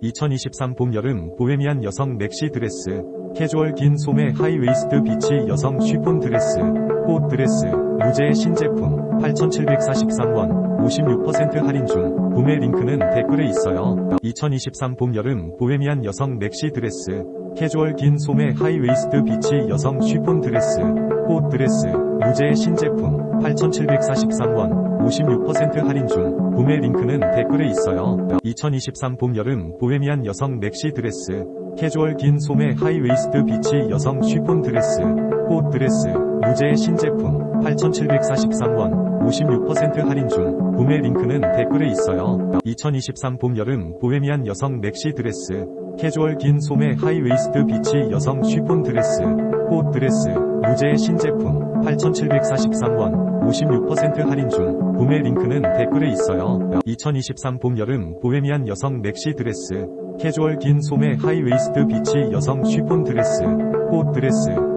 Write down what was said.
2023 봄 여름 보헤미안 여성 맥시 드레스 캐주얼 긴 소매 하이웨이스트 비치 여성 쉬폰 드레스 꽃 드레스 무제 신제품 8,743원 56% 할인 중 구매 링크는 댓글에 있어요. 2023 봄 여름 보헤미안 여성 맥시 드레스 캐주얼 긴 소매 하이웨이스트 비치 여성 쉬폰 드레스 꽃 드레스 무제 신제품 8,743원 56% 할인 중 구매 링크는 댓글에 있어요. 2023 봄 여름 보헤미안 여성 맥시 드레스 캐주얼 긴 소매 하이웨이스트 비치 여성 쉬폰 드레스 꽃 드레스 무제 신제품. 8,743원 56% 할인 중 구매 링크는 댓글에 있어요. 2023 봄 여름 보헤미안 여성 맥시 드레스 캐주얼 긴 소매 하이웨이스트 비치 여성 쉬폰 드레스 꽃 드레스 무제 신제품. 8,743원 56% 할인 중 구매 링크는 댓글에 있어요. 2023 봄 여름 보헤미안 여성 맥시 드레스 캐주얼 긴 소매 하이웨이스트 비치 여성 쉬폰 드레스 꽃 드레스